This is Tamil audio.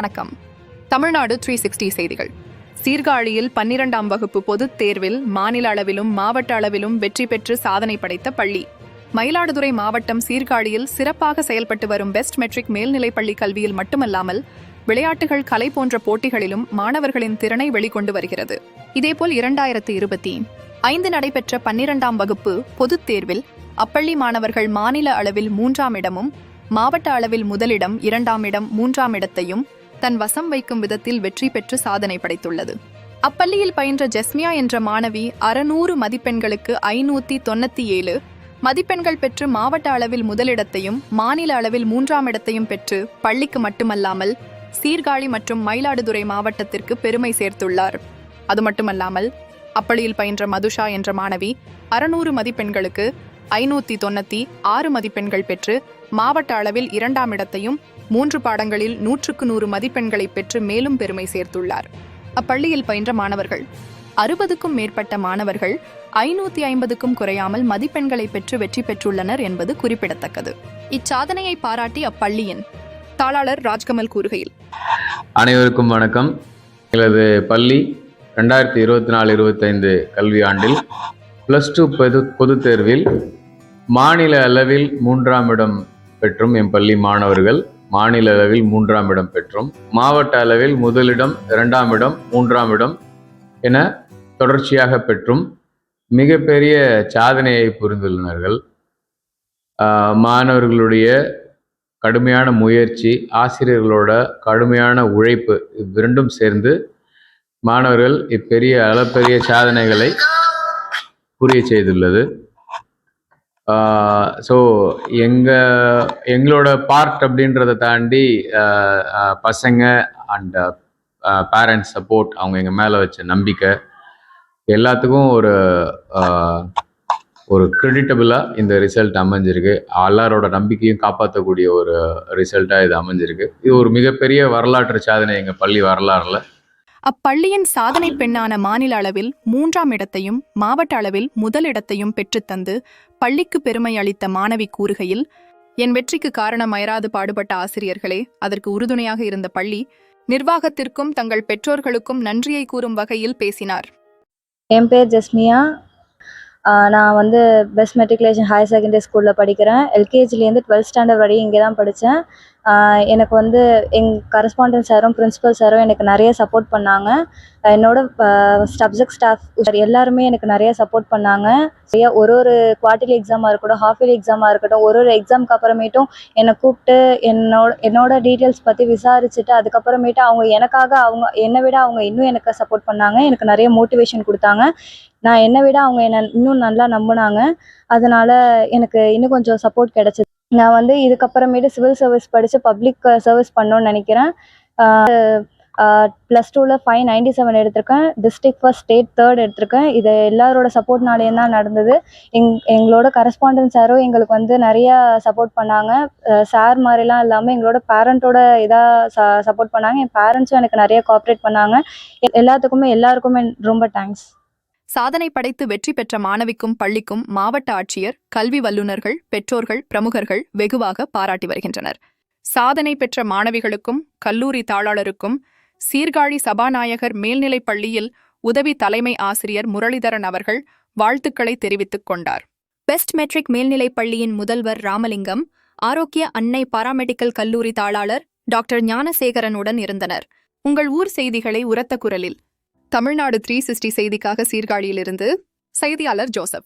வணக்கம். தமிழ்நாடு த்ரீ சிக்ஸ்டி செய்திகள். சீர்காழியில் பன்னிரண்டாம் வகுப்பு பொதுத் தேர்வில் மாநில அளவிலும் மாவட்ட அளவிலும் வெற்றி பெற்று சாதனை படைத்த பள்ளி. மயிலாடுதுறை மாவட்டம் சீர்காழியில் சிறப்பாக செயல்பட்டு வரும் பெஸ்ட் மெட்ரிக் மேல்நிலைப்பள்ளி கல்வியில் மட்டுமல்லாமல் விளையாட்டுகள் கலை போன்ற போட்டிகளிலும் மாணவர்களின் திறனை வெளிக்கொண்டு வருகிறது. இதேபோல் இரண்டாயிரத்தி இருபத்தி ஐந்து நடைபெற்ற பன்னிரண்டாம் வகுப்பு பொதுத் தேர்வில் அப்பள்ளி மாணவர்கள் மாநில அளவில் மூன்றாம் இடமும் மாவட்ட அளவில் முதலிடம் இரண்டாம் இடம் மூன்றாம் இடத்தையும் தன் வசம் வைக்கும் விதத்தில் வெற்றி பெற்று சாதனை படைத்துள்ளது. அப்பள்ளியில் பயின்ற ஜெஸ்மியா என்ற மாணவி அறுநூறு மதிப்பெண்களுக்கு ஐநூத்தி தொண்ணூத்தி ஏழு மதிப்பெண்கள் பெற்று மாவட்ட அளவில் முதலிடத்தையும் மாநில அளவில் மூன்றாம் இடத்தையும் பெற்று பள்ளிக்கு மட்டுமல்லாமல் சீர்காழி மற்றும் மயிலாடுதுறை மாவட்டத்திற்கு பெருமை சேர்த்துள்ளார். அது மட்டுமல்லாமல் அப்பள்ளியில் பயின்ற மதுஷா என்ற மாணவி அறுநூறு மதிப்பெண்களுக்கு ஐநூத்தி தொண்ணூத்தி ஆறு மதிப்பெண்கள் பெற்று மாவட்ட அளவில் இரண்டாம் இடத்தையும் மூன்று பாடங்களில் நூற்றுக்கு நூறு மதிப்பெண்களை பெற்று மேலும் பெருமை சேர்த்துள்ளார். அப்பள்ளியில் பயின்ற மாணவர்கள். அறுபதுக்கும் மேற்பட்ட மாணவர்கள் ஐநூத்தி ஐம்பதுக்கும் குறையாமல் மதிப்பெண்களை பெற்று வெற்றி பெற்றுள்ளனர் என்பது குறிப்பிடத்தக்கது. இச்சாதனையை பாராட்டி அப்பள்ளியின் தாளாளர் ராஜ்கமல் கூறுகையில் அனைவருக்கும் வணக்கம். எங்களது பள்ளி ரெண்டாயிரத்தி இருபத்தி நாலு இருபத்தைந்து கல்வியாண்டில் ப்ளஸ் டூ பொது பொதுத் தேர்வில் மாநில அளவில் மூன்றாம் இடம் பெற்றும் என் பள்ளி மாணவர்கள். மாநில அளவில் மூன்றாம் இடம் பெற்றும். மாவட்ட அளவில் முதலிடம் இரண்டாம் இடம் மூன்றாம் இடம் என தொடர்ச்சியாக பெற்றும். மிகப்பெரிய சாதனையை புரிந்துள்ளனர்கள். மாணவர்களுடைய கடுமையான முயற்சி ஆசிரியர்களோட கடுமையான உழைப்பு இவ்விரண்டும் இரண்டும் சேர்ந்து மாணவர்கள் இப்பெரிய அளப்பெரிய சாதனைகளை புரிய செய்துள்ளது. ஸோ எங்கள் எங்களோட பார்ட் அப்படின்றத தாண்டி பசங்க அண்ட் பேரண்ட்ஸ் சப்போர்ட் அவங்க எங்கள் மேலே வச்ச நம்பிக்கை. எல்லாத்துக்கும் ஒரு ஒரு கிரெடிட்டபிளாக இந்த ரிசல்ட் அமைஞ்சிருக்கு. எல்லாரோட நம்பிக்கையும் காப்பாற்றக்கூடிய ஒரு ரிசல்ட்டாக இது அமைஞ்சிருக்கு. இது ஒரு மிகப்பெரிய வரலாற்று சாதனை எங்கள் பள்ளி வரலாறுல. அப்பள்ளியின் சாதனை பெண்ணான மாநில அளவில் மூன்றாம் இடத்தையும் மாவட்ட அளவில் முதலிடத்தையும் பெற்றுத்தந்து பள்ளிக்கு பெருமை அளித்த மாணவி கூறுகையில் என் வெற்றிக்கு காரணம் அயராது பாடுபட்ட ஆசிரியர்களே அதற்கு உறுதுணையாக இருந்த பள்ளி நிர்வாகத்திற்கும் தங்கள் பெற்றோர்களுக்கும் நன்றியை கூறும் வகையில் பேசினார். என் பேர் ஜஸ்மியா. நான் வந்து பெஸ்ட் மெட்ரிகுலேஷன் ஹையர் செகண்டரி ஸ்கூலில் படிக்கிறேன். எல்கேஜிலேருந்து டுவெல்த் ஸ்டாண்டர்ட் வரையும் இங்கே தான் படித்தேன் எனக்கு வந்து எங் கரஸ்பாண்டன்ட் சாரும் பிரின்ஸிபல் சாரும் எனக்கு நிறைய சப்போர்ட் பண்ணாங்க. என்னோட சப்ஜெக்ட் ஸ்டாஃப் எல்லாருமே எனக்கு நிறைய சப்போர்ட் பண்ணாங்க. சரியா ஒரு ஒரு குவார்டர்லி எக்ஸாமாக இருக்கட்டும் ஹாஃப் இயர்லி எக்ஸாமாக இருக்கட்டும் ஒரு ஒரு எக்ஸாம்க்கு அப்புறமேட்டும் என்னை கூப்பிட்டு என்னோட என்னோட டீட்டெயில்ஸ் பற்றி விசாரிச்சுட்டு அதுக்கப்புறமேட்டு அவங்க எனக்காக அவங்க என்னை விட அவங்க இன்னும் எனக்கு சப்போர்ட் பண்ணாங்க. எனக்கு நிறைய மோட்டிவேஷன் கொடுத்தாங்க. நான் என்னை விட அவங்க என்னை இன்னும் நல்லா நம்பினாங்க. அதனால எனக்கு இன்னும் கொஞ்சம் சப்போர்ட் கிடைச்சது. நான் வந்து இதுக்கப்புறமேட்டு சிவில் சர்வீஸ் படித்து பப்ளிக் சர்வீஸ் பண்ணணும்னு நினைக்கிறேன். ப்ளஸ் டூவில் ஃபைவ் நைன்டி செவன் எடுத்திருக்கேன். டிஸ்ட்ரிக்ட் ஃபர்ஸ்ட் ஸ்டேட் தேர்ட் எடுத்திருக்கேன். இது எல்லாரோட சப்போர்ட்னாலேயும் தான் நடந்தது. எங் எங்களோட கரஸ்பாண்டன்ஸ் சாரும் எங்களுக்கு வந்து நிறையா சப்போர்ட் பண்ணாங்க. சார் மாதிரிலாம் இல்லாமல் எங்களோட பேரண்ட்டோட இதாக ச சப்போர்ட் பண்ணாங்க. என் பேரண்ட்ஸும் எனக்கு நிறைய கோஆப்ரேட் பண்ணாங்க. எல்லாத்துக்குமே எல்லாருக்குமே ரொம்ப தேங்க்ஸ் சாதனை படைத்து வெற்றி பெற்ற மாணவிக்கும் பள்ளிக்கும் மாவட்ட ஆட்சியர் கல்வி வல்லுநர்கள் பெற்றோர்கள் பிரமுகர்கள் வெகுவாக பாராட்டி வருகின்றனர். சாதனை பெற்ற மாணவிகளுக்கும் கல்லூரி தாளாளருக்கும் சீர்காழி சபாநாயகர் மேல்நிலைப் பள்ளியில் உதவி தலைமை ஆசிரியர் முரளிதரன் அவர்கள் வாழ்த்துக்களை தெரிவித்துக் கொண்டார். பெஸ்ட் மெட்ரிக் மேல்நிலைப் பள்ளியின் முதல்வர் ராமலிங்கம் ஆரோக்கிய அன்னை பாராமெடிக்கல் கல்லூரி தாளாளர் டாக்டர் ஞானசேகரனுடன் இருந்தனர். உங்கள் ஊர் செய்திகளை உரத்த குரலில் தமிழ்நாடு த்ரீ சிக்ஸ்டி செய்திக்காக சீர்காழியிலிருந்து செய்தியாளர் ஜோசப்.